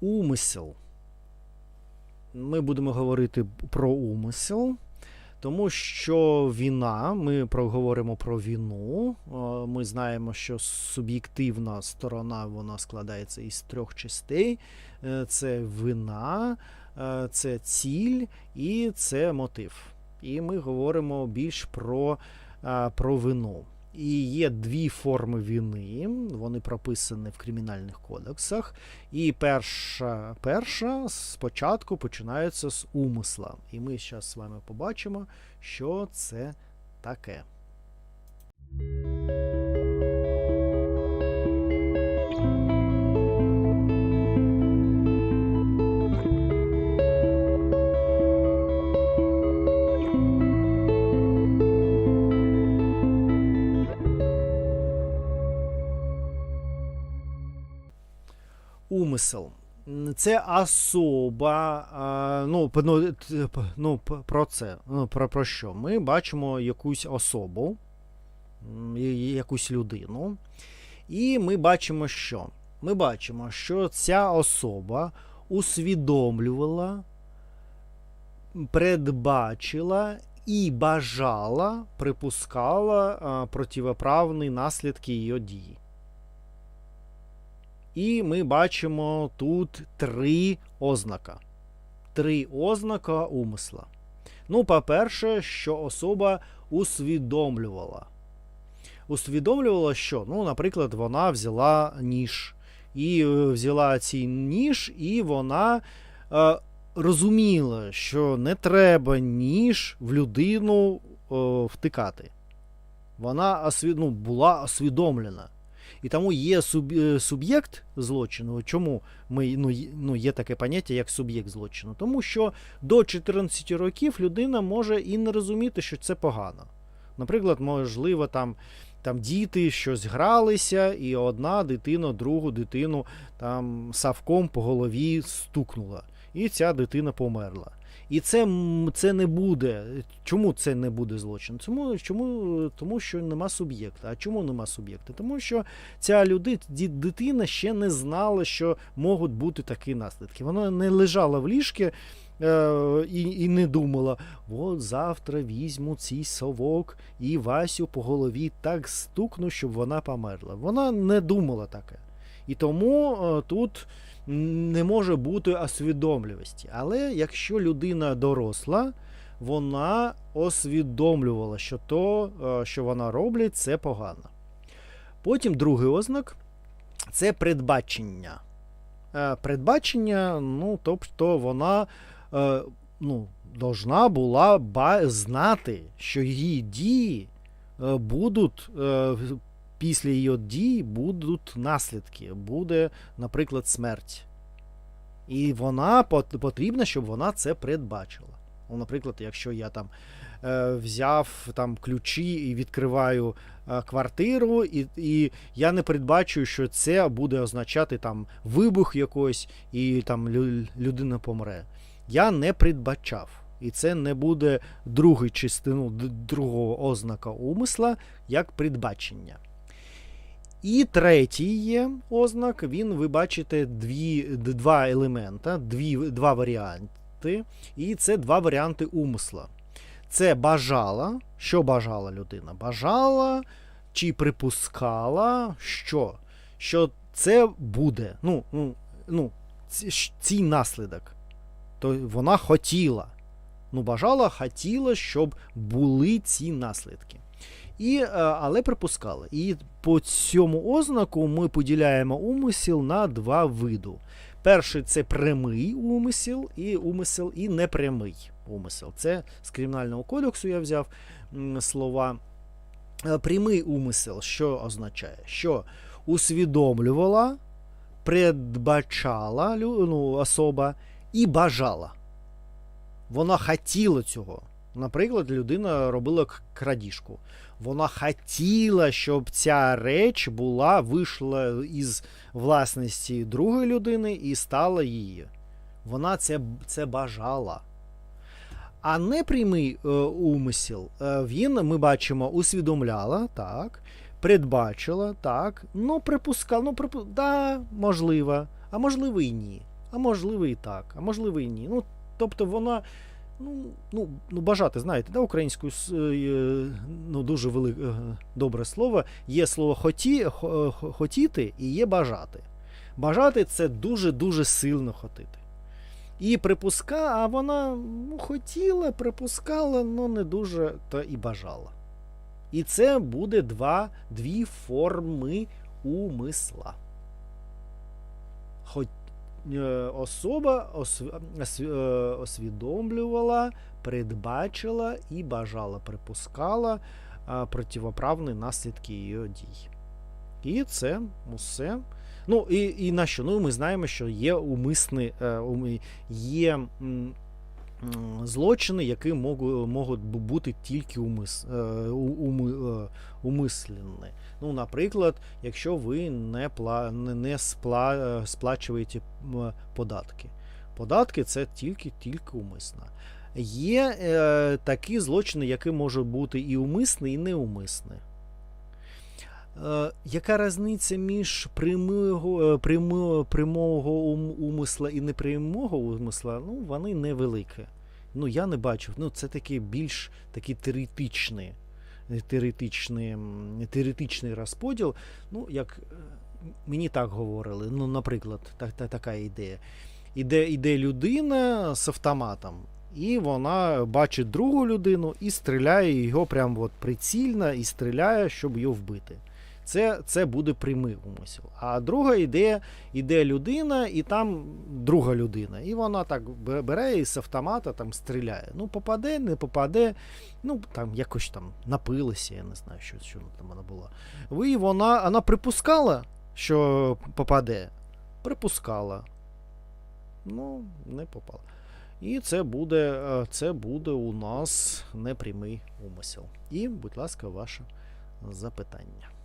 Умисел. Ми будемо говорити про умисел, тому що війна, ми проговоримо про війну. Е, Ми знаємо, що суб'єктивна сторона вона складається із трьох частей: Е, це вина, е, це ціль і це мотив. І ми говоримо більш про, про вину. І є дві форми війни, вони прописані в кримінальних кодексах. І перша, перша спочатку починається з умисла. І ми зараз з вами побачимо, що це таке. Умисел. Це особа. Ну, ну, ну, про це. Ну, про, про що? Ми бачимо якусь особу, якусь людину. І ми бачимо, що? Ми бачимо, що ця особа усвідомлювала, передбачила і бажала, припускала противоправні наслідки її дії. І ми бачимо тут три ознака. Три ознака умисла. Ну, по-перше, що особа усвідомлювала. Усвідомлювала, що, ну, наприклад, вона взяла ніж. І е, взяла цей ніж, і вона е, розуміла, що не треба ніж в людину е, втикати. Вона ну, була освідомлена. І тому є е, суб'єкт злочину. Чому ми, ну, ну, є таке поняття, як суб'єкт злочину? Тому що до 14 років людина може і не розуміти, що це погано. Наприклад, можливо, там, там діти щось гралися, і одна дитина другу дитину там савком по голові стукнула. І ця дитина померла. І це, це не буде. Чому це не буде злочин? Чому, чому, тому що нема суб'єкта. А чому нема суб'єкта? Тому що ця люди, ді- дитина ще не знала, що можуть бути такі наслідки. Вона не лежала в ліжці е, і, і не думала: от завтра візьму цей совок і Васю по голові так стукну, щоб вона померла. Вона не думала таке. І тому е, тут не може бути освідомлювості. Але якщо людина доросла, вона освідомлювала, що то, е, що вона робить, це погано. Потім другий ознак це передбачення. Е, Передбачення, ну, тобто вона е, ну, должна була знати, що її дії будуть після її дій будуть наслідки. Буде, наприклад, смерть. І вона пот- потрібна, щоб вона це передбачила. Ну, наприклад, якщо я там е, взяв там ключі і відкриваю е, квартиру, і, і я не передбачую, що це буде означати там вибух якийсь, і там людина помре. Я не передбачав. І це не буде другий частину другого ознака умисла, як передбачення. І третій ознак, він, ви бачите, дві, два елемента, дві, два варіанти. І це два варіанти умисла. Це бажала. Що бажала людина? Бажала чи припускала, що? Що це буде. Ну, ну, ну, ці- цей наслідок. То вона хотіла. Ну, бажала, хотіла, щоб були ці наслідки. І, е, але припускала. І по цьому ознаку ми поділяємо умисел на два види. Перший це прямий умисел, і умисел і непрямий умисел. Це з кримінального кодексу я взяв слова. Е, Прямий умисел, що означає? Що усвідомлювала, передбачала ну, особа і бажала. Вона хотіла цього. Наприклад, людина робила крадіжку. Вона хотіла, щоб ця реч була вийшла із власності другої людини і стала її. Вона це, це бажала. А непрямий е, умисел, е, він, ми бачимо, усвідомляла, так, передбачила, так, ну, припускала, ну, припу... да, можливо, а можливо і ні. а можливо і так, а можливо і ні. Ну, тобто вона. Ну, ну, ну бажати, знаєте, да, українською е, ну, дуже велике добре слово. Є слово хоті, хо- хо- хотіти і є бажати. Бажати це дуже-дуже сильно хотіти. І припуска, а вона ну, хотіла, припускала, але не дуже то і бажала. І це буде два, дві форми умисла. Е, особа осв- осв- е, освідомлювала, передбачила і бажала, припускала е, противоправні наслідки її дій. І це усе. Ну і, і на що? Ну, ми знаємо, що є умисні, е, є злочини, які можу- можуть бути тільки умис, е, е, умислені. Ну, наприклад, якщо ви не, пла, не спла, е, сплачуєте податки. Податки це тільки, тільки умисно. Є е, такі злочини, які можуть бути і умисні, і неумисні. Е, яка різниця між прямого, е, прямо, прямого умисла і непрямого умисла? Ну, вони невеликі. Ну, я не бачив. Ну, це такі більш такі теоретичні, теоретичний, теоретичний розподіл. Ну, як е, мені так говорили. Ну, наприклад, так, та, така ідея. Іде, іде людина з автоматом, і вона бачить другу людину і стріляє його прямо от прицільно і стріляє, щоб його вбити. Це, це буде прямий умисел. А друга ідея, іде людина, і там друга людина. І вона так бере і з автомата там стріляє. Ну, попаде, не попаде. Ну, там якось там напилася, я не знаю, що, що там вона була. І вона, вона припускала, що попаде. Припускала. Ну, не попала. І це буде, е, це буде у нас непрямий умисел. І, будь ласка, ваше запитання.